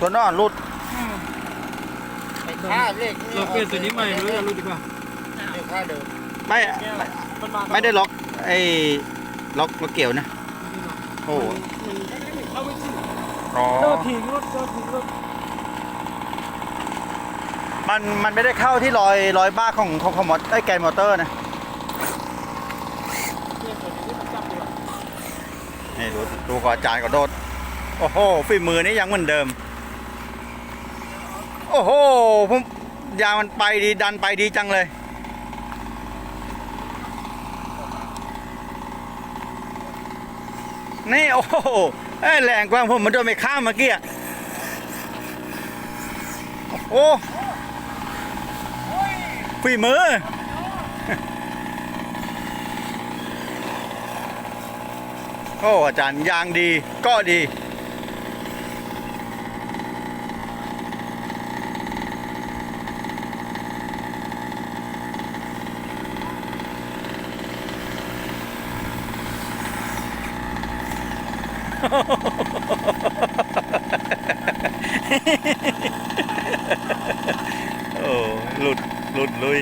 ตัวนอนรุดไปค่าเลขเราเปลี่ยนตัวนี้ใหม่หรือจะรู้ดีกว่าเลขค่าเดิมไม่ไม่มันมาไม่ได้ล็อกไอ้ล็อกล็อกเกี่ยวนะโอ้โหมันเข้าไม่ถึงอ๋อโดนทิ้งรถโดนทิ้งรถมันมันไม่ได้เข้าที่รอยรอยบ้าของของของมอเตอร์ไอ้แกนมอเตอร์นะเปลี่ยนตัวนี้มันจับดีกว่านี่ดูดูขออาจารย์ก็โดด โอ้โหฝีมือนี่ยังเหมือนเดิม โอ้โหผมยางมันไปดีดันไปดีจังเลย นี่โอ้โหเอ้ยแรงกว่าผมมันโดนไปข้ามเมื่อกี้โอ้ฝีมือโอ้อาจารย์ยางดีก็ดี โอ้หลุดหลุดลุย